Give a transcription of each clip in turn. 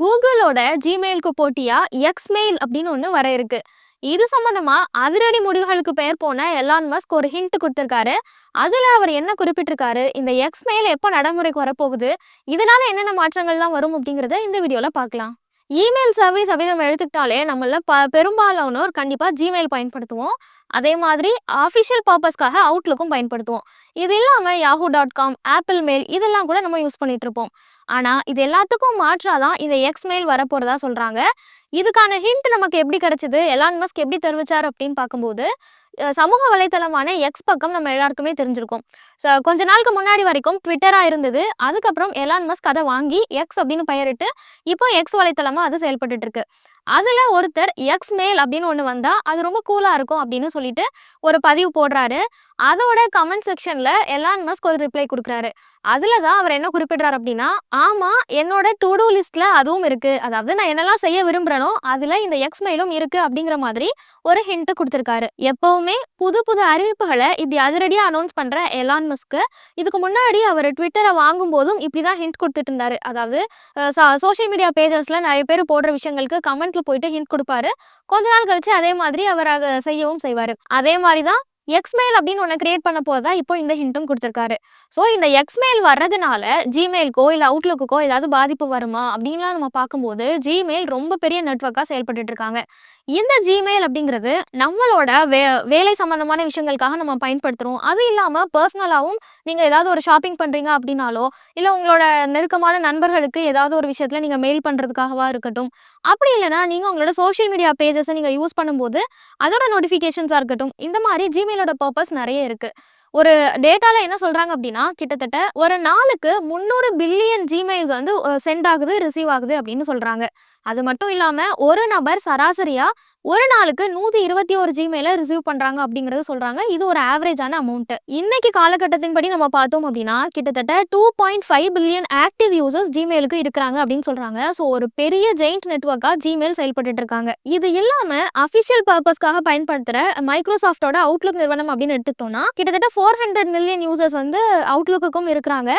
கூகுளோட ஜிமெயிலுக்கு போட்டியா? எக்ஸ்மெயில் அப்படின்னு ஒன்று வர இருக்கு. இது சம்பந்தமா அதிரடி முடிவுகளுக்கு பெயர் போன எலான் மஸ்க் ஒரு ஹிண்ட் கொடுத்திருக்காரு. அதுல அவர் என்ன குறிப்பிட்டிருக்காரு? இந்த எக்ஸ்மெயில் எப்போ நடைமுறைக்கு வரப்போகுது? இதனால என்னென்ன மாற்றங்கள்லாம் வரும் அப்படிங்கிறத இந்த வீடியோல பார்க்கலாம். இமெயில் சர்வீஸ் அப்படின்னு நம்ம எடுத்துக்கிட்டாலே நம்மள ப பெரும்பாலானோர் கண்டிப்பாக ஜிமெயில் பயன்படுத்துவோம். அதே மாதிரி அஃபிஷியல் பர்பஸ்க்காக அவுட்லுக்கும் பயன்படுத்துவோம். இது இல்லாமல் Yahoo dot com Apple mail இதெல்லாம் கூட நம்ம யூஸ் பண்ணிட்டு இருப்போம். ஆனால் இது எல்லாத்துக்கும் மாற்றாதான் இந்த எக்ஸ் மெயில் வரப்போகிறதா சொல்கிறாங்க இதுக்கான ஹிண்ட் நமக்கு எப்படி கிடைச்சிது? எலான் மஸ்க் எப்படி தெரிவிச்சார் அப்படின்னு பார்க்கும்போது சமூக வலைத்தளமான எக்ஸ் பக்கம் நம்ம எல்லாருக்குமே தெரிஞ்சிருக்கும். ஸோ கொஞ்ச நாளுக்கு முன்னாடி வரைக்கும் ட்விட்டராக இருந்தது. அதுக்கப்புறம் எலான் மஸ்க் அதை வாங்கி எக்ஸ் அப்படின்னு பெயரிட்டு இப்போ எக்ஸ் வலைத்தளமாக அது செயல்பட்டுட்டு இருக்கு. அதில் ஒருத்தர் எக்ஸ் மேல் அப்படின்னு ஒன்று வந்தால் அது ரொம்ப கூலாக இருக்கும் அப்படின்னு சொல்லிட்டு ஒரு பதிவு போடுறாரு. அதோட கமெண்ட் செக்ஷனில் எலான் மஸ்க் ஒரு ரிப்ளை கொடுக்குறாரு. அதில் தான் அவர் என்ன குறிப்பிடுறாரு அப்படின்னா ஆமாம் என்னோட டு டூ லிஸ்ட்டில் அதுவும் இருக்குது அதாவது நான் என்னெல்லாம் செய்ய விரும்புகிறேனோ அதில் இந்த எக்ஸ் மெயிலும் இருக்குது அப்படிங்கிற மாதிரி ஒரு ஹிண்ட்டு கொடுத்துருக்காரு. எப்போவுமே புது புது அறிவிப்புகளை இப்படி அதிரடியாக அனௌன்ஸ் பண்ணுற எலான் மஸ்க்கு இதுக்கு முன்னாடி அவர் ட்விட்டரை வாங்கும் போதும் இப்படி தான் ஹிண்ட் கொடுத்துட்டு இருந்தாரு. அதாவது சோஷியல் மீடியா பேஜஸில் நிறைய பேர் போடுற விஷயங்களுக்கு கமெண்ட் கமெண்ட்ல போயிட்டு ஹிண்ட் கொடுப்பாரு. கொஞ்ச நாள் கழிச்சு அதே மாதிரி அவர் அதை செய்யவும் செய்வாரு. அதே மாதிரி தான் எக்ஸ்மெயில் அப்படின்னு ஒன்று கிரியேட் பண்ண போது தான் இப்போ இந்த ஹிண்ட்டும் கொடுத்துருக்காரு. ஸோ இந்த எக்ஸ்மெயில் வர்றதுனால ஜிமெயிலுக்கோ இல்லை அவுட்லுக்கோ ஏதாவது பாதிப்பு வருமா அப்படின்லாம் நம்ம பார்க்கும்போது ஜிமெயில் ரொம்ப பெரிய நெட்ஒர்க்காக செயல்பட்டுட்டு இருக்காங்க. இந்த ஜிமெயில் அப்படிங்கிறது நம்மளோட வே வேலை சம்மந்தமான விஷயங்களுக்காக நம்ம பயன்படுத்துகிறோம் அது இல்லாமல் பர்சனலாகவும் நீங்கள் ஏதாவது ஒரு ஷாப்பிங் பண்ணுறீங்க அப்படின்னாலோ இல்லை உங்களோட நெருக்கமான நண்பர்களுக்கு ஏதாவது ஒரு விஷயத்தில் நீங்கள் மெயில் பண்ணுறதுக்காகவா இருக்கட்டும். அப்படி இல்லைனா நீங்கள் உங்களோட சோஷியல் மீடியா பேஜஸை நீங்கள் யூஸ் பண்ணும்போது அதோட நோட்டிஃபிகேஷன்ஸாக இருக்கட்டும். இந்த மாதிரி ஜிமெயில் ஜிமெயிலோட பர்பஸ் நிறைய இருக்குது ஒரு டேட்டாவில் என்ன சொல்கிறாங்க அப்படின்னா கிட்டத்தட்ட ஒரு நாளுக்கு முந்நூறு பில்லியன் ஜிமெயில்ஸ் வந்து சென்ட் ஆகுது ரிசீவ் ஆகுது அப்படின்னு சொல்கிறாங்க அது மட்டும் இல்லாமல் ஒரு நபர் சராசரியாக ஒரு நாளுக்கு நூற்றி இருபத்தி ஒரு ஜிமெயிலை ரிசீவ் பண்ணுறாங்க அப்படிங்கறத சொல்கிறாங்க இது ஒரு ஆவரேஜான அமௌண்ட்டு இன்னைக்கு காலகட்டத்தின்படி நம்ம பார்த்தோம் அப்படின்னா கிட்டத்தட்ட two point five billion active users ஜிமெயிலுக்கு இருக்கிறாங்க அப்படின்னு சொல்கிறாங்க ஸோ ஒரு பெரிய ஜெயிண்ட் நெட்ஒர்க்காக ஜிமெயில் செயல்பட்டு இருக்காங்க. இது இல்லாமல் அஃபிஷியல் பர்பஸ்க்காக பயன்படுத்துகிற மைக்ரோசாஃப்டோட அவுட்லுக் நிறுவனம் அப்படின்னு எடுத்துக்கிட்டோம்னா கிட்டத்தட்ட ஃபோர் ஹண்ட்ரட் மில்லியன் யூசர்ஸ் வந்து அவுட்லுக்குக்கும் இருக்கிறாங்க.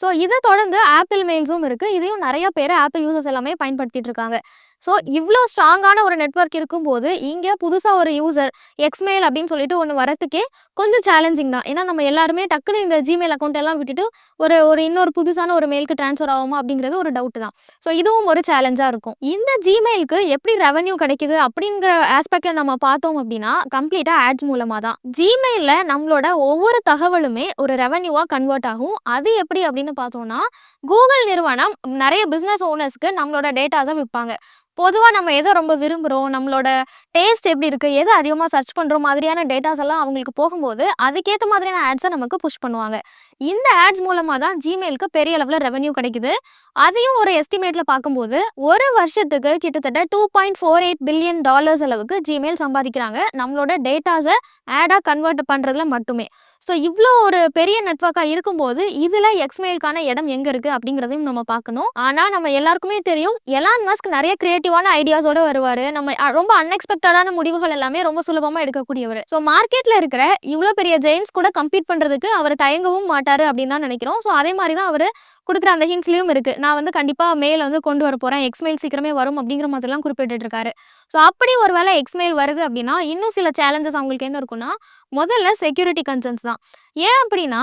ஸோ இதை தொடர்ந்து ஆப்பிள் மெயில்ஸும் இருக்குது இதையும் நிறைய பேர் ஆப்பிள் யூசர்ஸ் எல்லாமே பயன்படுத்திகிட்டு இருக்காங்க. ஸோ இவ்வளோ ஸ்ட்ராங்கான ஒரு நெட்ஒர்க் இருக்கும்போது இங்கே புதுசாக ஒரு யூசர் எக்ஸ்மெயில் அப்படின்னு சொல்லிட்டு ஒன்று வரத்துக்கே கொஞ்சம் சேலஞ்சிங் தான். ஏன்னா நம்ம எல்லாருமே டக்குன்னு இந்த ஜிமெயில் அக்கௌண்ட் எல்லாம் விட்டுட்டு ஒரு ஒரு இன்னொரு புதுசான ஒரு மெயிலுக்கு ட்ரான்ஸ்ஃபர் ஆகுமா அப்படிங்கிறது ஒரு டவுட் தான். ஸோ இதுவும் ஒரு சேலஞ்சாக இருக்கும். இந்த ஜிமெயிலுக்கு எப்படி ரெவன்யூ கிடைக்குது அப்படிங்கிற ஆஸ்பெக்டில் நம்ம பார்த்தோம் அப்படின்னா கம்ப்ளீட்டாக ஆட்ஸ் மூலமாக தான். ஜிமெயிலில் நம்மளோட ஒவ்வொரு தகவலுமே ஒரு ரெவன்யூவாக கன்வெர்ட் ஆகும். அது எப்படி அப்படின்னு பார்த்தோம்னா கூகுள் நிறுவனம் நிறைய பிஸ்னஸ் ஓனர்ஸ்க்கு நம்மளோட டேட்டாஸை விற்பாங்க பொதுவாக நம்ம எதை ரொம்ப விரும்புகிறோம் நம்மளோட டேஸ்ட் எப்படி இருக்குது எது அதிகமாக சர்ச் பண்ணுறோம் மாதிரியான டேட்டாஸ் எல்லாம் அவங்களுக்கு போகும்போது அதுக்கேற்ற மாதிரியான ஆட்ஸை நமக்கு புஷ் பண்ணுவாங்க. இந்த ஆட்ஸ் மூலமாக தான் ஜிமெயிலுக்கு பெரிய அளவில் ரெவன்யூ கிடைக்குது. அதையும் ஒரு எஸ்டிமேட்டில் பார்க்கும்போது ஒரு வருஷத்துக்கு கிட்டத்தட்ட two point four eight billion dollars அளவுக்கு ஜிமெயில் சம்பாதிக்கிறாங்க. நம்மளோட டேட்டாஸை ஆடாக கன்வெர்ட் பண்ணுறதுல மட்டுமே. ஸோ இவ்வளோ ஒரு பெரிய நெட்ஒர்க்காக இருக்கும்போது இதில் எக்ஸ்மெயிலுக்கான இடம் எங்கே இருக்குது அப்படிங்கிறதையும் நம்ம பார்க்கணும். ஆனால் நம்ம எல்லாருக்குமே தெரியும் எலான் மஸ்க் நிறைய கிரியேட்டிவான ஐடியாஸோட வருவார். நம்ம ரொம்ப அன்எக்ஸ்பெக்டடான முடிவுகள் எல்லாமே ரொம்ப சுலபமாக எடுக்கக்கூடியவர். ஸோ மார்க்கெட்டில் இருக்கிற இவ்வளோ பெரிய ஜெயின்ஸ் கூட கம்ப்ளீட் பண்ணுறதுக்கு அவர் தயங்கவும் மாட்டார் அப்படின்னு தான் நினைக்கிறோம். ஸோ அதே மாதிரி தான் அவர் கொடுக்குற அந்த ஹிண்ட்ஸ்லையும் இருக்குது நான் வந்து கண்டிப்பாக மெயில் வந்து கொண்டு வர போகிறேன் எக்ஸ்மெயில் சீக்கிரமே வரும் அப்படிங்கிற மாதிரிலாம் குறிப்பிட்டுருக்காரு ஸோ அப்படி ஒரு வேளை எக்ஸ்மெயில் வருது அப்படின்னா இன்னும் சில சேலஞ்சஸ் அவங்களுக்கு என்ன இருக்குன்னா முதல்ல செக்யூரிட்டி கன்சர்ன்ஸ் தான். ஏன் அப்படின்னா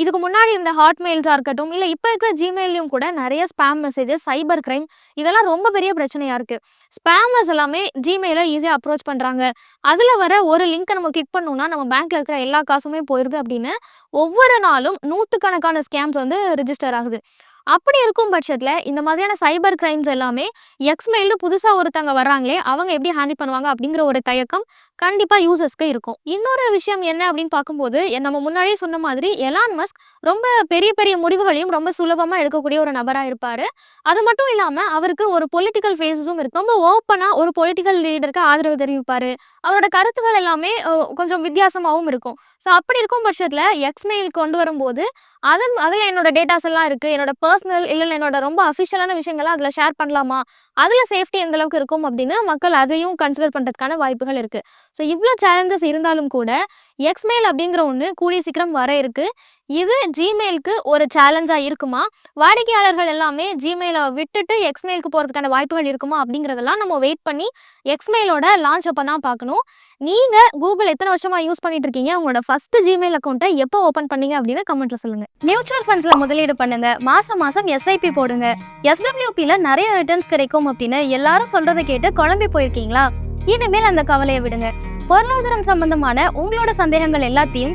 இதுக்கு முன்னாடி இருந்த ஹாட்மெயில்ஸாக இருக்கட்டும் இல்லை இப்போ இருக்கிற ஜிமெயிலையும் கூட நிறைய ஸ்பேம் மெசேஜஸ் சைபர் கிரைம் இதெல்லாம் ரொம்ப பெரிய பிரச்சனையாக இருக்குது ஸ்பேமர்ஸ் எல்லாமே ஜிமெயிலை ஈஸியாக அப்ரோச் பண்ணுறாங்க அதில் வர ஒரு லிங்க்கை நம்ம கிளிக் பண்ணோம்னா நம்ம பேங்க்கில் இருக்கிற எல்லா காசுமே போயிடுது அப்படின்னு ஒவ்வொரு நாளும் நூற்றுக்கணக்கான ஸ்கேம்ஸ் வந்து ரிஜிஸ்டர் ஆகுது. அப்படி இருக்கும் பட்சத்தில் இந்த மாதிரியான சைபர் கிரைம்ஸ் எல்லாமே எக்ஸ்மெயில்னு புதுசாக ஒருத்தங்க வர்றாங்களே அவங்க எப்படி ஹேண்டில் பண்ணுவாங்க அப்படிங்கிற ஒரு தயக்கம் கண்டிப்பாக யூசர்ஸ்க்கு இருக்கும். இன்னொரு விஷயம் என்ன அப்படின்னு பார்க்கும்போது நம்ம முன்னாடியே சொன்ன மாதிரி எலான் மஸ்க் ரொம்ப பெரிய பெரிய முடிவுகளையும் ரொம்ப சுலபமாக எடுக்கக்கூடிய ஒரு நபராக இருப்பார். அது மட்டும் இல்லாமல் அவருக்கு ஒரு பொலிட்டிக்கல் ஃபேஸஸும் இருக்கு. ரொம்ப ஓப்பனாக ஒரு பொலிட்டிக்கல் லீடருக்கு ஆதரவு தெரிவிப்பார். அவரோட கருத்துக்கள் எல்லாமே கொஞ்சம் வித்தியாசமாகவும் இருக்கும். ஸோ அப்படி இருக்கும் பட்சத்தில் எக்ஸ்மெயில் கொண்டு வரும்போது அதன் அதில் என்னோட டேட்டாஸ் எல்லாம் இருக்குது என்னோட பர்சனல் இல்லை என்னோட ரொம்ப அஃபிஷியலான விஷயங்கள்லாம் அதில் ஷேர் பண்ணலாமா? அதில் சேஃப்டி எந்த அளவுக்கு இருக்கும் அப்படின்னு மக்கள் அதையும் கன்சிடர் பண்ணுறதுக்கான வாய்ப்புகள் இருக்குது ஸோ இவ்வளோ சேலஞ்சஸ் இருந்தாலும் கூட எக்ஸ்மெயில் அப்படிங்கிற ஒன்று கூடிய சீக்கிரம் வர இருக்குது இது ஜிமெயிலுக்கு ஒரு சேலஞ்சாக இருக்குமா? வாடிக்கையாளர்கள் எல்லாமே ஜிமெயிலை விட்டுட்டு எக்ஸ்மெயிலுக்கு போகிறதுக்கான வாய்ப்புகள் இருக்குமா அப்படிங்கிறதெல்லாம் நம்ம வெயிட் பண்ணி எக்ஸ்மெயிலோட லான்ச் அப்போ தான் பார்க்கணும். நீங்கள் கூகுள் எத்தனை வருஷமாக யூஸ் பண்ணிட்டு இருக்கீங்க? உங்களோட ஃபர்ஸ்ட் ஜிமெயில் அக்கௌண்ட்டை எப்போ ஓப்பன் பண்ணீங்க அப்படின்னு கமெண்ட்ல சொல்லுங்கள் மியூச்சுவல் ஃபண்ட்ஸில் முதலீடு பண்ணுங்க. மாதம் மாதம் எஸ்ஐபி போடுங்க. எஸ்டபிள்யூபியில் நிறைய ரிட்டர்ன்ஸ் கிடைக்கும் அப்படின்னு எல்லாரும் சொல்கிறத கேட்டு குழம்பி போயிருக்கீங்களா? இனிமேல் அந்த கவலையை விடுங்க. பொருளாதாரம் சம்பந்தமான உங்களோட சந்தேகங்கள் எல்லாத்தையும்